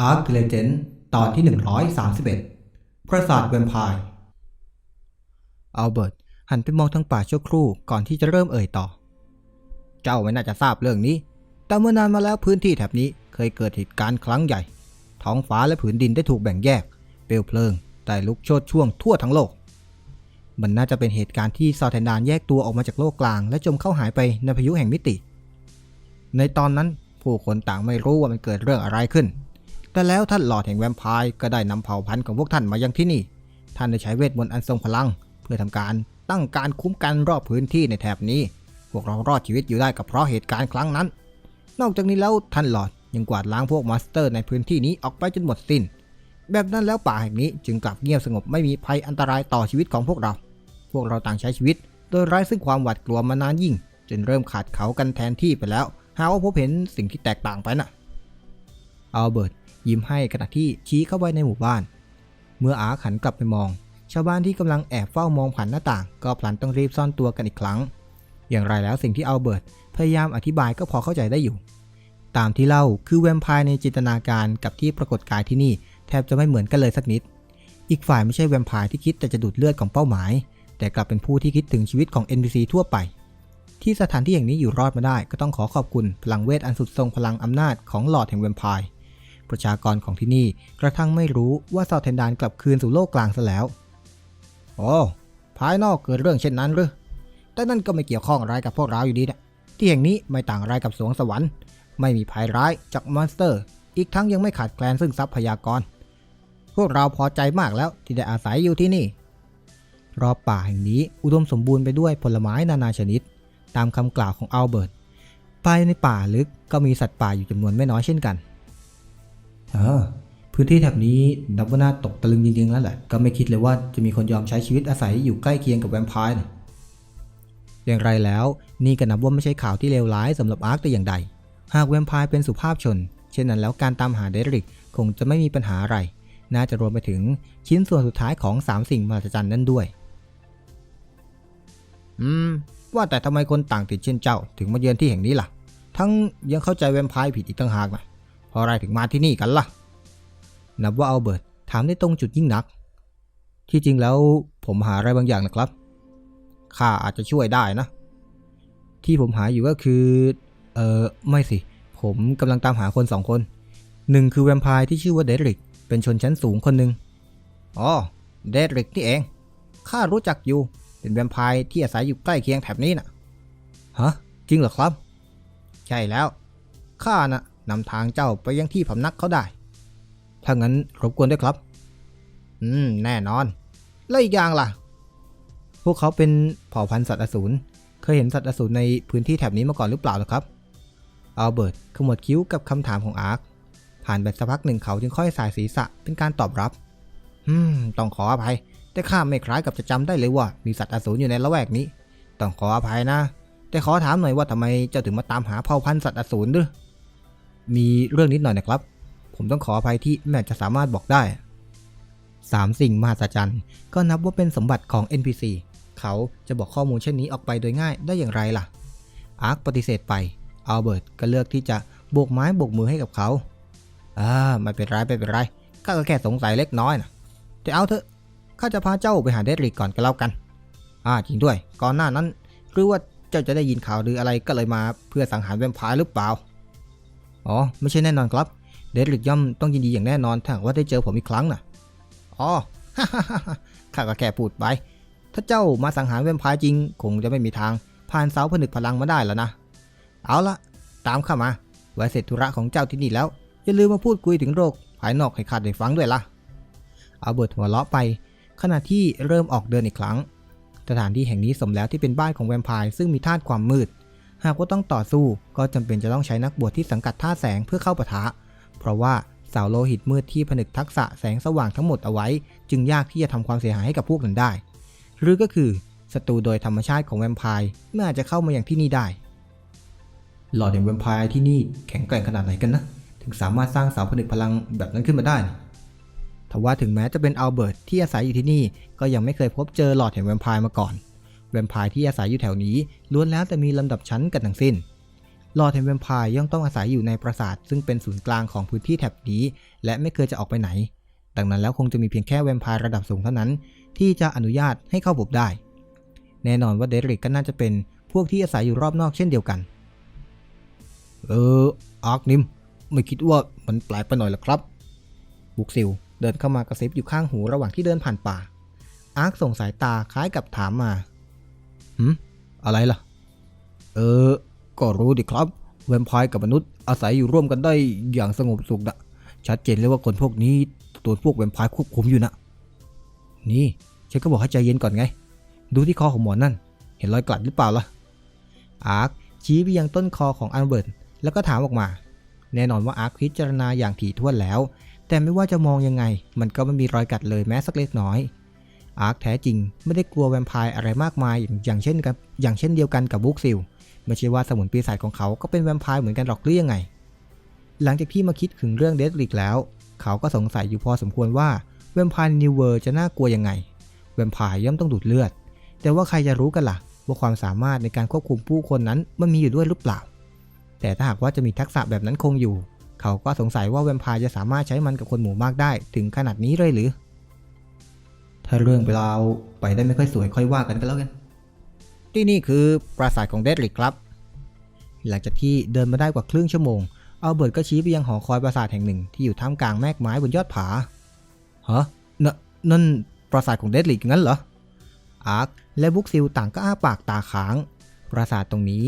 อาร์คเลเจนตอนที่ 131 ปราสาทแวมไพร์อัลเบิร์ตหันไปมองทางป่าชั่วครู่ก่อนที่จะเริ่มเอ่ยต่อ เจ้าไม่น่าจะทราบเรื่องนี้ แต่เมื่อนานมาแล้วพื้นที่แถบนี้เคยเกิดเหตุการณ์ครั้งใหญ่ ท้องฟ้าและผืนดินได้ถูกแบ่งแยก เปลวเพลิงได้ลุกโชนช่วงทั่วทั้งโลก มันน่าจะเป็นเหตุการณ์ที่ซาเทนดานแยกตัวออกมาจากโลกกลาง และจมเข้าหายไปในพายุแห่งมิติ ในตอนนั้นผู้คนต่างไม่รู้ว่ามันเกิดเรื่องอะไรขึ้น แต่แล้วท่านหลอดแห่งแวมไพร์ก็ได้นำเผ่าพันธุ์ของพวกท่านมายังที่นี่ ท่านได้ใช้เวทมนต์อันทรงพลัง เพื่อทำการตั้งการคุ้มกันรอบพื้นที่ในแถบนี้ พวกเรารอดชีวิตอยู่ได้ก็เพราะเหตุการณ์ครั้งนั้น นอกจากนี้แล้วท่านหลอดยังกวาดล้างพวกมาสเตอร์ในพื้นที่นี้ออกไปจนหมดสิ้น แบบนั้นแล้วป่าแห่งนี้จึงกลับเงียบสงบไม่มีภัยอันตรายต่อชีวิตของพวกเรา พวกเราต่างใช้ชีวิต โดยไร้ซึ่งความหวาดกลัวมานานยิ่ง จนเริ่มขาดเขากันแทนที่ไปแล้ว หาว่าพบเห็นสิ่งที่แตกต่างไปน่ะอัลเบิร์ต ยิ้มให้ขณะที่ชี้เข้าไปในหมู่บ้าน เมื่ออาขันกลับไปมอง ชาวบ้านที่กำลังแอบเฝ้ามองผ่านหน้าต่าง ก็พลันต้องรีบซ่อนตัวกันอีกครั้ง อย่างไรแล้วสิ่งที่อัลเบิร์ตพยายามอธิบายก็พอเข้าใจได้อยู่ ตามที่เล่าคือแวมไพร์ในจินตนาการกับที่ปรากฏกายที่นี่ แทบจะไม่เหมือนกันเลยสักนิด อีกฝ่ายไม่ใช่แวมไพร์ที่คิดแต่จะดูดเลือดของเป้าหมาย แต่กลับเป็นผู้ที่คิดถึงชีวิตของ NPC ทั่วไปที่สถานที่อย่างนี้อยู่รอดมาได้ ก็ต้องขอขอบคุณพลังเวทอันสุดทรงพลังอำนาจของหลอดแห่งแวมไพร์ ประชากรของที่นี่กระทั่งไม่รู้ว่าซาเทนดานกลับคืนสู่โลกกลางซะแล้วโอ้ภายนอกเกิดเรื่องเช่นนั้นหรือแต่นั่นก็ไม่เกี่ยวข้องอะไรกับพวกเราอยู่ดีนะที่แห่งนี้ไม่ต่างอะไรกับสวงสวรรค์ ไม่มีภัยร้ายจากมอนสเตอร์ อีกทั้งยังไม่ขาดแคลนซึ่งทรัพยากร พวกเราพอใจมากแล้วที่ได้อาศัยอยู่ที่นี่ รอบป่าแห่งนี้อุดมสมบูรณ์ไปด้วยผลไม้นานาชนิด ตามคำกล่าวของอัลเบิร์ตภายในป่าลึกก็มีสัตว์ป่าอยู่จำนวนไม่น้อยเช่นกัน เออพื้นที่แถบนี้นับว่าน่าตกตะลึงจริงๆแล้วแหละ ก็ไม่คิดเลยว่าจะมีคนยอมใช้ชีวิตอาศัยอยู่ใกล้เคียงกับแวมไพร์นะอย่างไรแล้ว นี่ก็นับว่าไม่ใช่ข่าวที่เลวร้ายสำหรับอาร์คแต่อย่างใด หากแวมไพร์เป็นสุภาพชน เช่นนั้นแล้วการตามหาเดริกคงจะไม่มีปัญหาอะไร น่าจะรวมไปถึงชิ้นส่วนสุดท้ายของสามสิ่งมหัศจรรย์นั่นด้วย อืม ว่าแต่ทำไมคนต่างติดเช่นเจ้า ถึงมาเยือนที่แห่งนี้ล่ะ ทั้งยังเข้าใจแวมไพร์ผิดอีกต่างหากนะ เพราะอะไรถึงมาที่นี่กันล่ะ นับว่าอัลเบิร์ตถามได้ตรงจุดยิ่งนัก ที่จริงแล้วผมหาอะไรบางอย่างนะครับ ข้าอาจจะช่วยได้นะ ที่ผมหาอยู่ก็คือ เออไม่สิ ผมกำลังตามหาคนสองคน หนึ่งคือแวมไพร์ที่ชื่อว่าเดริก เป็นชนชั้นสูงคนหนึ่งอ๋อ เดริกนี่เอง ข้ารู้จักอยู่ เป็นแวมไพร์ที่อาศัยอยู่ใกล้เคียงแถบนี้น่ะ ฮะ จริงเหรอครับ ใช่แล้ว ข้าน่ะ นำทางเจ้าไปยังที่พำนักเขาได้ ถ้างั้นรบกวนด้วยครับ อืม แน่นอน แล้วอีกอย่างล่ะ พวกเขาเป็นเผ่าพันธุ์สัตว์อสูร เคยเห็นสัตว์อสูรในพื้นที่แถบนี้มาก่อนหรือเปล่านะครับ อัลเบิร์ตขมวดคิ้วกับคำถามของอาร์ค ผ่านไปสักพักหนึ่งเขาจึงค่อยสายศีรษะเป็นการตอบรับ อืม ต้องขออภัย แต่ข้าไม่คล้ายกับจะจำได้เลยว่า มีสัตว์อสูรอยู่ในละแวกนี้ ต้องขออภัยนะแต่ขอถามหน่อยว่าทำไมเจ้าถึงมาตามหาเผ่าพันธุ์สัตว์อสูรด้วย มีเรื่องนิดหน่อยนะครับ ผมต้องขออภัยที่แม่จะสามารถบอกได้สามสิ่งมหัศจรรย์ ก็นับว่าเป็นสมบัติของ NPC เขาจะบอกข้อมูลเช่นนี้ออกไปโดยง่ายได้อย่างไรล่ะ อาร์คปฏิเสธไป อัลเบิร์ตก็เลือกที่จะโบกไม้โบกมือให้กับเขา อ่าไม่เป็นไรไม่เป็นไร ข้าก็แค่สงสัยเล็กน้อยนะแต่เอาเถอะ ข้าจะพาเจ้าไปหาเดดริกก่อนก็แล้วกัน อ่าจริงด้วย ก่อนหน้านั้น หรือว่าเจ้าจะได้ยินข่าวหรืออะไรก็เลยมาเพื่อสังหารแวมไพร์หรือเปล่า อ๋อ ไม่ใช่แน่นอนครับ เดดริกย่อมต้องยินดีอย่างแน่นอนถ้าหากว่าได้เจอผมอีกครั้งน่ะอ๋อข้าก็แค่พูดไป ถ้าเจ้ามาสังหารแวมพร์จริง คงจะไม่มีทาง ผ่านเสาผนึกพลังมาได้แล้วนะ เอาละตามข้ามาไว้เสร็จธุระของเจ้าที่นี่แล้ว อย่าลืมมาพูดคุยถึงโรคภายนอกให้ข้าได้ฟังด้วยล่ะอัลเบิร์ตหัวเราะไป ขณะที่เริ่มออกเดินอีกครั้ง สถานที่แห่งนี้สมแล้วที่เป็นบ้านของแวมไพร์ซึ่งมีธาตุความมืด หากว่าต้องต่อสู้ก็จำเป็นจะต้องใช้นักบวชที่สังกัดท่าแสงเพื่อเข้าปะทะ เพราะว่าเสาโลหิตมืดที่ผนึกทักษะแสงสว่างทั้งหมดเอาไว้ จึงยากที่จะทำความเสียหายให้กับพวกนั้นได้ หรือก็คือศัตรูโดยธรรมชาติของแวมไพร์ไม่อาจจะเข้ามาอย่างที่นี่ได้ หลอดแห่งแวมไพร์ที่นี่แข็งแกร่งขนาดไหนกันนะ ถึงสามารถสร้างเสาผนึกพลังแบบนั้นขึ้นมาได้ทว่าถึงแม้จะเป็นอัลเบิร์ตที่อาศัยอยู่ที่นี่ก็ยังไม่เคยพบเจอหลอดแห่งแวมไพร์มาก่อน แวมไพร์ที่อาศัยอยู่แถวนี้ล้วนแล้วแต่มีลำดับชั้นกันทั้งสิ้นลอร์ดแห่งแวมไพร์ย่อมต้องอาศัยอยู่ในปราสาทซึ่งเป็นศูนย์กลางของพื้นที่แถบนี้ และไม่เคยจะออกไปไหน ดังนั้นแล้วคงจะมีเพียงแค่แวมไพร์ระดับสูงเท่านั้น ที่จะอนุญาตให้เข้าพบได้ แน่นอนว่าเดริกก็น่าจะเป็นพวกที่อาศัยอยู่รอบนอกเช่นเดียวกัน เอออาร์คนิม ไม่คิดว่ามันแปลกไปหน่อยหรอครับบุกซิลเดินเข้ามากระซิบอยู่ข้างหูระหว่างที่เดินผ่านป่าอาร์คส่งสายตาคล้ายกับถามมา หืมอะไรล่ะ เออ ก็รู้ดิครับ แวมไพร์กับมนุษย์อาศัยอยู่ร่วมกันได้อย่างสงบสุขนะชัดเจนเลยว่าคนพวกนี้ตัวพวกแวมไพร์ควบคุมอยู่นะ นี่ฉันก็บอกให้ใจเย็นก่อนไง ดูที่คอของหมอนนั่น เห็นรอยกลัดหรือเปล่าล่ะ อาร์คชี้ไปยังต้นคอของอัลเบิร์ตแล้วก็ถามออกมา แน่นอนว่าอาร์คพิจารณาอย่างถี่ถ้วนแล้ว แต่ไม่ว่าจะมองยังไง มันก็ไม่มีรอยกัดเลยแม้สักเล็กน้อย อาร์คแท้จริง ไม่ได้กลัวแวมไพร์อะไรมากมายอย่างเช่นกับอย่างเช่นเดียวกันกับบุ๊กซิลไม่ใช่ว่าสมุนปีศาจของเขาก็เป็นแวมไพร์เหมือนกันหรอกหรือยังไง หลังจากที่มาคิดถึงเรื่องเดดริกแล้ว เขาก็สงสัยอยู่พอสมควรว่าแวมไพร์นิวเวอร์จะน่ากลัวยังไง แวมไพร์ย่อมต้องดูดเลือด แต่ว่าใครจะรู้กันล่ะ ว่าความสามารถในการควบคุมผู้คนนั้นมันมีอยู่ด้วยหรือเปล่า แต่ถ้าหากว่าจะมีทักษะแบบนั้นคงอยู่ เขาก็สงสัยว่าแวมไพร์จะสามารถใช้มันกับคนหมู่มากได้ถึงขนาดนี้เลยหรือ ถ้าเรื่องไปราวไปได้ไม่ค่อยสวยค่อยว่ากันก็แล้วกัน ที่นี่คือปราสาทของเดดริกครับ หลังจากที่เดินมาได้กว่าครึ่งชั่วโมงอัลเบิร์ตก็ชี้ไปยังหอคอยปราสาทแห่งหนึ่งที่อยู่ท่ามกลางแมกไม้บนยอดผา ฮะนนั่นปราสาทของเดดริกงั้นเหรอ อาร์คและบุ๊กซิลต่างก็อ้าปากตาค้าง ปราสาทตรงนี้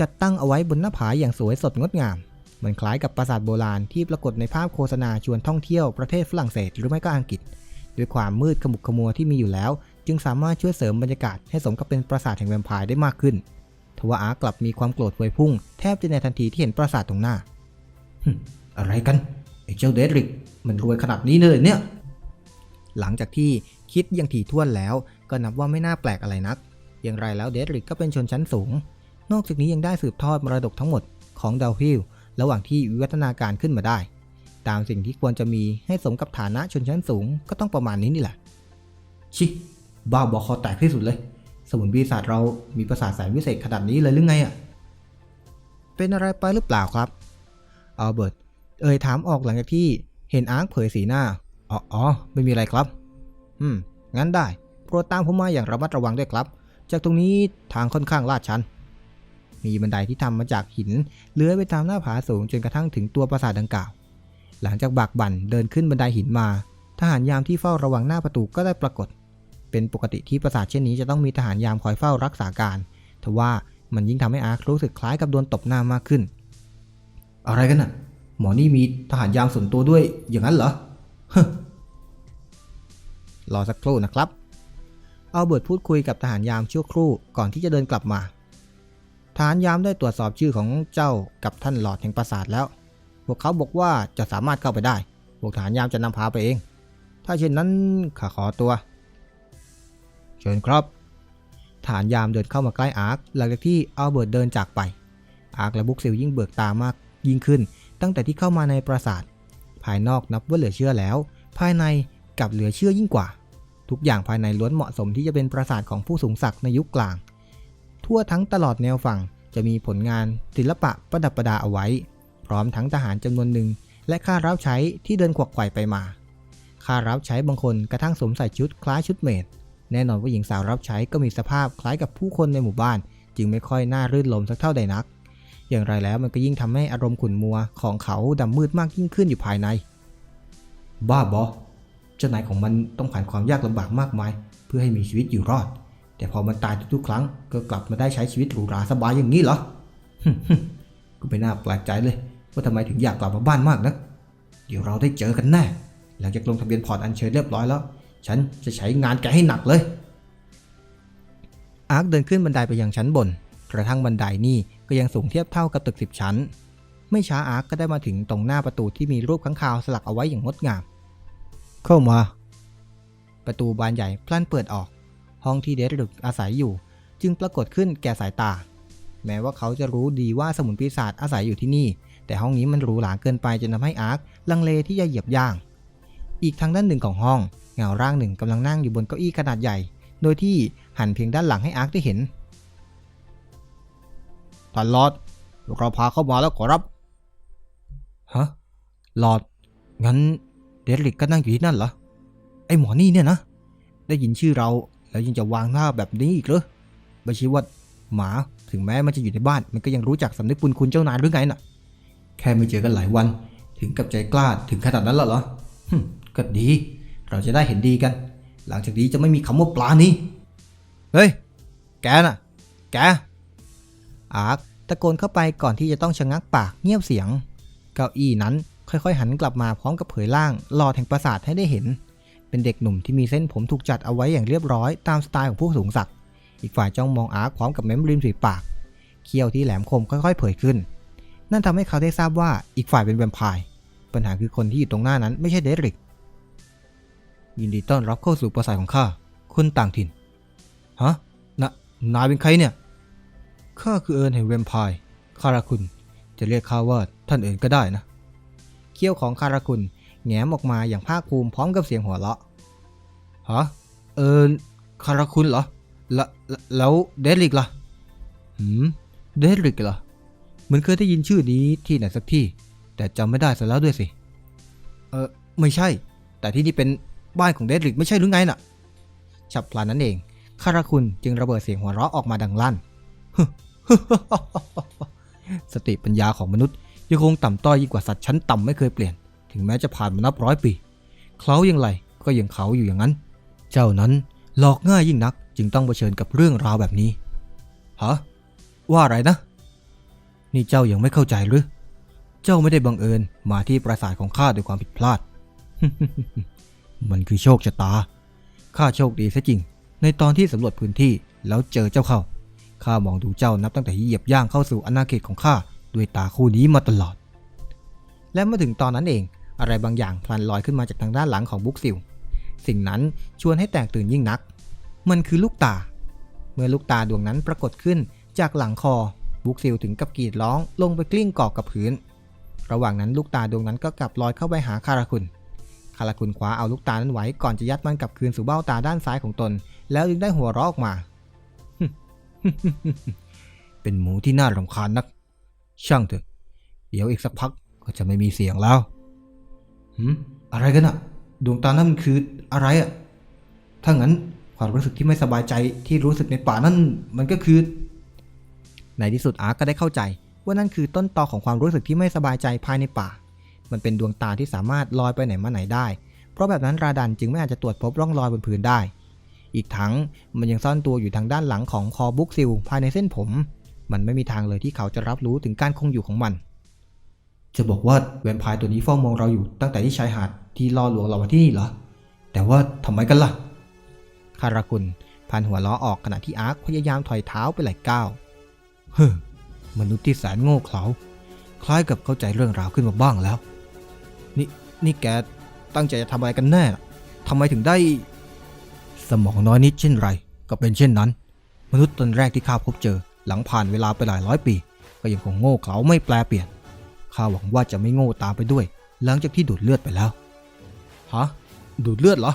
จัดตั้งเอาไว้บนหน้าผาอย่างสวยสดงดงาม มันคล้ายกับปราสาทโบราณที่ปรากฏในภาพโฆษณาชวนท่องเที่ยวประเทศฝรั่งเศสหรือไม่ก็อังกฤษ ด้วยความมืดขมุกขมัวที่มีอยู่แล้ว จึงสามารถช่วยเสริมบรรยากาศให้สมกับเป็นปราสาทแห่งแวมไพร์ได้มากขึ้น ทว่าอาร์คกลับมีความโกรธพวยพุ่ง แทบจะในทันทีที่เห็นปราสาทตรงหน้าอะไรกันไอ้เจ้าเดดริก มันรวยขนาดนี้เลยเนี่ย หลังจากที่คิดอยังถี่ถ้วนแล้ว ก็นับว่าไม่น่าแปลกอะไรนัก อย่างไรแล้วเดดริกก็เป็นชนชั้นสูง นอกจากนี้ยังได้สืบทอดมรดกทั้งหมดของดาวฮิลระหว่างที่วิวัฒนาการขึ้นมาได้ ตามสิ่งที่ควรจะมีให้สมกับฐานะชนชั้นสูงก็ต้องประมาณนี้นี่แหละ ชิ บ้าบอคอแตกที่สุดเลย สมุนปีศาจเรามีประสาทแสนวิเศษขนาดนี้เลยหรือไงอะ่ะ เป็นอะไรไปหรือเปล่าครับอัลเบิร์ตเอ่ยถามออกหลังจากที่เห็นอาร์คเผยสีหน้า อ๋ออไม่มีอะไรครับ อืม งั้นได้ โปรดตามผมมาอย่างระมัดระวังด้วยครับ จากตรงนี้ทางค่อนข้างลาดชัน มีบันไดที่ทำมาจากหิน เลื้อยไปตามหน้าผาสูงจนกระทั่งถึงตัวปราสาทดังกล่าว หลังจากบากบั่นเดินขึ้นบันไดหินมา ทหารยามที่เฝ้าระวังหน้าประตูก็ได้ปรากฏ เป็นปกติที่ปราสาทเช่นนี้จะต้องมีทหารยามคอยเฝ้ารักษาการ ทว่ามันยิ่งทำให้อาร์ครู้สึกคล้ายกับโดนตบหน้ามากขึ้น อะไรกันน่ะ หมอนี่มีทหารยามส่วนตัวด้วยอย่างนั้นเหรอรอสักครู่นะครับเอาเบิร์ตพูดคุยกับทหารยามชั่วครู่ก่อนที่จะเดินกลับมา ทหารยามได้ตรวจสอบชื่อของเจ้ากับท่านหลอดแห่งปราสาทแล้ว พวกเขาบอกว่าจะสามารถเข้าไปได้ พวกทหารยามจะนำพาไปเอง ถ้าเช่นนั้นข้าขอตัว เชิญครับทหารยามเดินเข้ามาใกล้อาร์คหลังจากที่อัลเบิร์ตเดินจากไป อาร์คและบุกซิลยิ่งเบิกตามากยิ่งขึ้น ตั้งแต่ที่เข้ามาในปราสาท ภายนอกนับว่าเหลือเชื่อแล้ว ภายในกลับเหลือเชื่อยิ่งกว่า ทุกอย่างภายในล้วนเหมาะสมที่จะเป็นปราสาทของผู้สูงศักดิ์ในยุคกลาง ทั่วทั้งตลอดแนวฝั่งจะมีผลงานศิลปะประดับประดาเอาไว้ พร้อมทั้งทหารจำนวนหนึ่ง และข้ารับใช้ที่เดินขวักไขว่ไปมาข้ารับใช้บางคนกระทั่งสวมใส่ชุดคล้ายชุดเมดแน่นอนว่าหญิงสาวรับใช้ก็มีสภาพคล้ายกับผู้คนในหมู่บ้าน จึงไม่ค่อยน่ารื่นรมสักเท่าใดนัก อย่างไรแล้วมันก็ยิ่งทำให้อารมณ์ขุ่นมัวของเขาดำมืดมากยิ่งขึ้นอยู่ภายใน บ้าบอเจ้านายของมันต้องผ่านความยากลำบากมากมาย เพื่อให้มีชีวิตอยู่รอด แต่พอมันตายทุกๆครั้งก็กลับมาได้ใช้ชีวิตหรูหราสบายอย่างนี้เหรอก็ไม่น่าแปลกใจเลย ว่าทำไมถึงอยากกลับมาบ้านมากนะเดี๋ยวเราได้เจอกันแน่ หลังจากลงทะเบียนพอร์ตอันเชิญเรียบร้อยแล้ว ฉันจะใช้งานแกให้หนักเลย อาร์คเดินขึ้นบันไดไปยังชั้นบน กระทั่งบันไดนี่ก็ยังสูงเทียบเท่ากับตึกสิบชั้น ไม่ช้าอาร์คก็ได้มาถึงตรงหน้าประตูที่มีรูปข้างคาวสลักเอาไว้อย่างงดงาม เข้ามา ประตูบานใหญ่พลันเปิดออก ห้องที่เดริกอาศัยอยู่ จึงปรากฏขึ้นแก่สายตา แม้ว่าเขาจะรู้ดีว่าสมุนปีศาจอาศัยอยู่ที่นี่ แต่ห้องนี้มันหรูหราเกินไปจนทำให้อาร์คลังเลที่จะเหยียบย่าง อีกทางด้านหนึ่งของห้อง เงาร่างหนึ่งกำลังนั่งอยู่บนเก้าอี้ขนาดใหญ่ โดยที่หันเพียงด้านหลังให้อาร์คได้เห็นตลอดเราพาเข้ามาแล้วขอรับ ฮะหลอด งั้นเดริกก็นั่งอยู่ที่นั่นเหรอ ไอหมอนี่เนี่ยนะ ได้ยินชื่อเราแล้วยังจะวางหน้าแบบนี้อีกเหรอไม่ใช่ว่าหมาถึงแม้มันจะอยู่ในบ้าน มันก็ยังรู้จักสำนึกบุญคุณเจ้านายหรือไงน่ะ แค่ไม่เจอกันหลายวัน ถึงกับใจกล้าถึงขนาดนั้นแล้วเหรอก็ดี เราจะได้เห็นดีกัน หลังจากนี้จะไม่มีคำว่าปลานี้ เฮ้ย แกน่ะ แก อาร์คตะโกนเข้าไปก่อนที่จะต้องชะงักปากเงียบเสียง เก้าอี้นั้นค่อยๆ หันกลับมาพร้อมกับเผยร่างหลอดแห่งปราสาทให้ได้เห็น เป็นเด็กหนุ่มที่มีเส้นผมถูกจัดเอาไว้อย่างเรียบร้อยตามสไตล์ของผู้สูงศักดิ์อีกฝ่ายจ้องมองอาร์คพร้อมกับเม้มริมฝีปากเขี้ยวที่แหลมคมค่อย ๆ เผยขึ้น นั่นทำให้เขาได้ทราบว่าอีกฝ่ายเป็นแวมไพร์ปัญหาคือคนที่อยู่ตรงหน้านั้นไม่ใช่เดริก ยินดีต้อนรับเข้าสู่ปราสาทของข้าคนต่างถิ่น ฮะนะนายเป็นใครเนี่ย ข้าคือเอิญแห่งแวมไพร์คาราคุณ จะเรียกข้าว่าท่านเอิญก็ได้นะ เขี้ยวของคาราคุณแง้มออกมาอย่างภาคภูมิพร้อมกับเสียงหัวเราะ ฮะ เอิญคาราคุณเหรอละละแล้วเดริกล่ะ หืม เดริกเหรอ เหมือนเคยได้ยินชื่อนี้ที่ไหนสักที่ แต่จำไม่ได้ซะแล้วด้วยสิ เออไม่ใช่ แต่ที่นี่เป็นบ้านของเดริกไม่ใช่หรือไงน่ะ ฉับพลันนั้นเองคาราคุณจึงระเบิดเสียงหัวเราะออกมาดังลั่น สติปัญญาของมนุษย์ยังคงต่ำต้อยยิ่งกว่าสัตว์ชั้นต่ำไม่เคยเปลี่ยน ถึงแม้จะผ่านมานับร้อยปี เขาอยังไรก็ยังเขาอยู่อย่างนั้น เจ้านั้นหลอกง่ายยิ่งนัก จึงต้องเผชิญกับเรื่องราวแบบนี้ ฮะ ว่าอะไรนะ นี่เจ้ายังไม่เข้าใจหรือ เจ้าไม่ได้บังเอิญมาที่ปราสาทของข้าด้วยความผิดพลาด มันคือโชคชะตา ข้าโชคดีซะจริง ในตอนที่สำรวจพื้นที่แล้วเจอเจ้าเข้า ข้ามองดูเจ้านับตั้งแต่ที่เหยียบย่างเข้าสู่อาณาเขตของข้าด้วยตาคู่นี้มาตลอด และเมื่อถึงตอนนั้นเอง อะไรบางอย่างพลันลอยขึ้นมาจากทางด้านหลังของบุ๊กซิล สิ่งนั้นชวนให้แตกตื่นยิ่งนัก มันคือลูกตา เมื่อลูกตาดวงนั้นปรากฏขึ้นจากหลังคอ บุ๊กซิลถึงกับกรีดร้องลงไปกลิ้งกอกกับพื้น ระหว่างนั้นลูกตาดวงนั้นก็กลับลอยเข้าไปหาคาราคุณ คาราคุณคว้าเอาลูกตานั้นไว้ก่อนจะยัดมันกลับคืนสู่เบ้าตาด้านซ้ายของตน แล้วจึงได้หัวเราะออกมา เป็นหมูที่น่ารำคาญนัก ช่างเถอะ เดี๋ยวอีกสักพักก็จะไม่มีเสียงแล้วหืมอะไรกันอะดวงตานั่นมันคืออะไรอะถ้างั้นความรู้สึกที่ไม่สบายใจที่รู้สึกในป่านั่นมันก็คือ ในที่สุดอาร์คก็ได้เข้าใจ ว่านั่นคือต้นตอของความรู้สึกที่ไม่สบายใจภายในป่า มันเป็นดวงตาที่สามารถลอยไปไหนมาไหนได้ เพราะแบบนั้นราดันจึงไม่อาจจะตรวจพบร่องรอยบนพื้นได้ อีกทั้งมันยังซ่อนตัวอยู่ทางด้านหลังของคอบุ๊กซิลภายในเส้นผม มันไม่มีทางเลยที่เขาจะรับรู้ถึงการคงอยู่ของมัน จะบอกว่าแวมไพร์ตัวนี้เฝ้ามองเราอยู่ตั้งแต่ที่ชายหาดที่ล่อลวงเรามาที่นี่เหรอ แต่ว่าทำไมกันล่ะ คารากุลพันหัวล้อออกขณะที่อาร์คพยายามถอยเท้าไปหลายก้าว เฮ้อมนุษย์ที่แสนโง่เขลาคล้ายกับเข้าใจเรื่องราวขึ้นมาบ้างแล้ว นี่นี่แกตั้งใจจะทำอะไรกันแน่ทำไมถึงได้ สมองน้อยนิดเช่นไร ก็เป็นเช่นนั้น มนุษย์ตนแรกที่ข้าพบเจอ หลังผ่านเวลาไปหลายร้อยปี ก็ยังคงโง่เขลาไม่แปลเปลี่ยนข้าหวังว่าจะไม่โง่ตามไปด้วย หลังจากที่ดูดเลือดไปแล้วฮะดูดเลือดเหรอ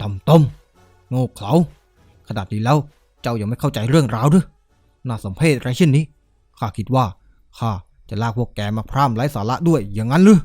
ต่ำต้ม โง่เขลาขนาดนี้แล้วเจ้ายังไม่เข้าใจเรื่องราวหรือ น่าสมเพชอะไรเช่นนี้ ข้าคิดว่า ข้าจะลากพวกแกมาพร่ำไร้สาระด้วยอย่างนั้นหรือ